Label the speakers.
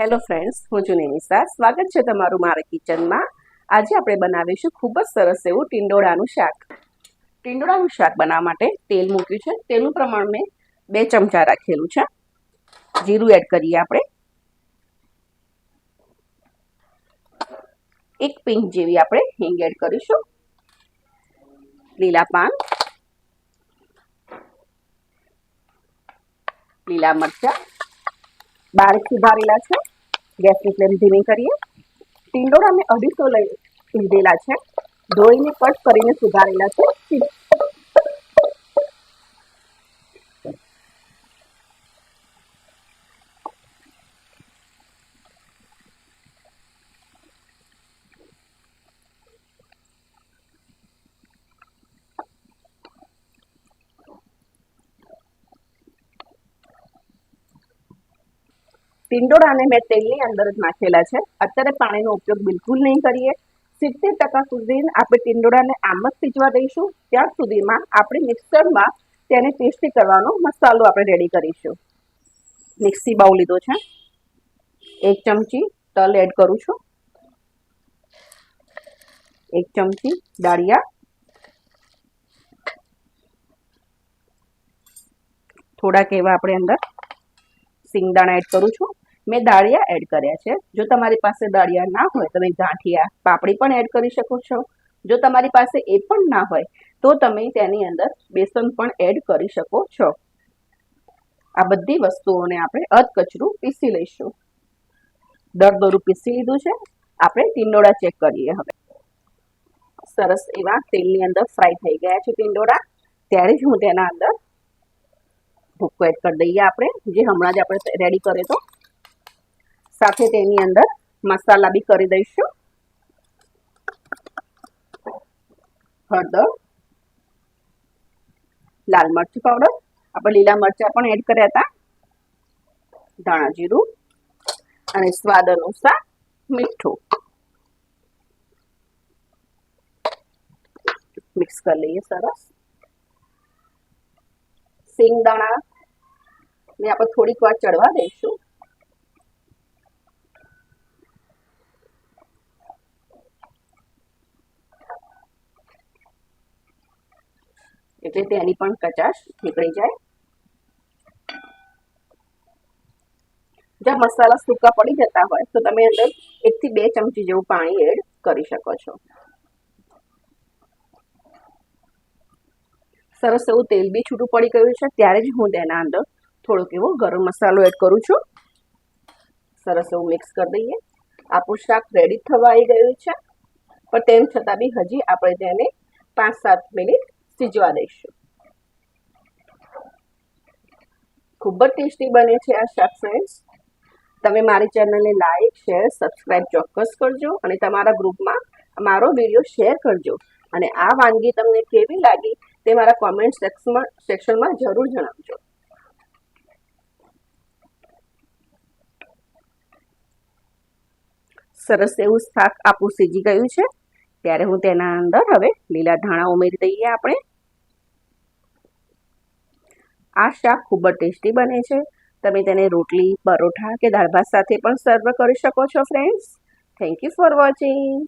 Speaker 1: Hello friends, હું છું નિમિષા. સ્વાગત છે તમારું મારા કિચનમાં. આજે આપણે બનાવીશું ખૂબ જ સરસ એવું ટીંડોળાનું શાક. ટીંડોળાનું શાક બનાવવા માટે તેલ મૂક્યું છે. તેલનું પ્રમાણ મેં બે ચમચા રાખેલું છે. જીરું એડ કરીએ આપણે. એક પિંચ જેવી આપણે હિંગ એડ કરીશું. લીલા પાન. લીલા મરચા. બારથી ભારેલા છે. ગેસની ફ્લેમ ધીમી કરીએ. ટીંડોળા મેં અઢીસો લઈ લીધેલા છે. ધોઈને કટ કરીને સુધારેલા છે. ટિંડોળાને મેં તેલની અંદર જ નાખેલા છે. અત્યારે પાણીનો ઉપયોગ બિલકુલ નહીં કરીએ. સિત્તેર ટકા સુધી આપણે ટિંડોળાને આમ જ પીજવા દઈશું. ત્યાં સુધીમાં આપણે મિક્સરમાં તેને ટેસ્ટી કરવાનો મસાલો આપણે રેડી કરીશું. મિક્સી બાઉલ લીધો છે. એક ચમચી તલ એડ કરું છું. એક ચમચી દાળિયા થોડાક એવા આપણે અંદર સિંગદાણા એડ કરું છું. મેં દાળિયા એડ કર્યા છે. જો તમારી પાસે દાળિયા ના હોય, તમે ગાંઠિયા, પાપડી પણ એડ કરી શકો છો. જો તમારી પાસે એ પણ ના હોય, તો તમે તેની અંદર બેસન પણ એડ કરી શકો છો. આ બધી વસ્તુઓને આપણે અધકચરું પીસી લઈશું. દરદરું પીસી લીધું છે. આપણે ટીંડોળા ચેક કરીએ હવે. સરસ એવા તેલની અંદર ફ્રાય થઈ ગયા છે ટીંડોળા. ત્યારે જ હું તેના અંદર ભૂક્કો એડ કરી દઈએ આપણે, જે હમણાં જ આપણે રેડી કરે તો. સાથે તેની અંદર મસાલા બી કરી દઈશું. હળદર, લાલ મરચું પાવડર આપણે લીલા મરચા પણ એડ કર્યા હતા. ધાણા જીરું અને સ્વાદ અનુસાર મીઠું. મિક્સ કરી લઈએ સરસ. સિંગદાણા ને આપણે થોડીક વાર ચડવા દઈશું. એટલે તેની પણ કચાશ નીકળી જાય. જો મસાલા સૂકા પડી જતા હોય, તો તમે અંદર એકથી બે ચમચી જેવું પાણી એડ કરી શકો છો. સરસ એવું તેલ બી છૂટું પડી ગયું છે, ત્યારે જ હું તેના અંદર થોડોક એવો ગરમ મસાલો એડ કરું છું. સરસ એવું મિક્સ કરી દઈએ. આપણું શાક રેડી થવા આવી ગયું છે. પણ તેમ છતાં બી હજી આપણે તેને પાંચ સાત મિનિટ સિજવા દઈશું. ખૂબ જ ટેસ્ટી બને છે આ શાક ફ્રેન્ડ્સ તમે મારી ચેનલને લાઇક શેર સબસ્ક્રાઇબ ચોક્કસ કરજો અને તમારા ગ્રુપમાં મારો વીડિયો શેર કરજો. અને આ વાનગી તમને કેવી લાગી તે મારા કોમેન્ટ સેક્શનમાં સેક્શનમાં જરૂર જણાવજો. સરસ એવું શાક આપણું સીજી ગયું છે. ત્યારે હું તેના અંદર હવે લીલા ધાણા ઉમેરી દઈએ આપણે. આ શાક ખૂબ જ ટેસ્ટી બને છે. તમે તેને રોટલી, પરોઠા કે દાળ ભાત સાથે પણ સર્વ કરી શકો છો friends thank you for watching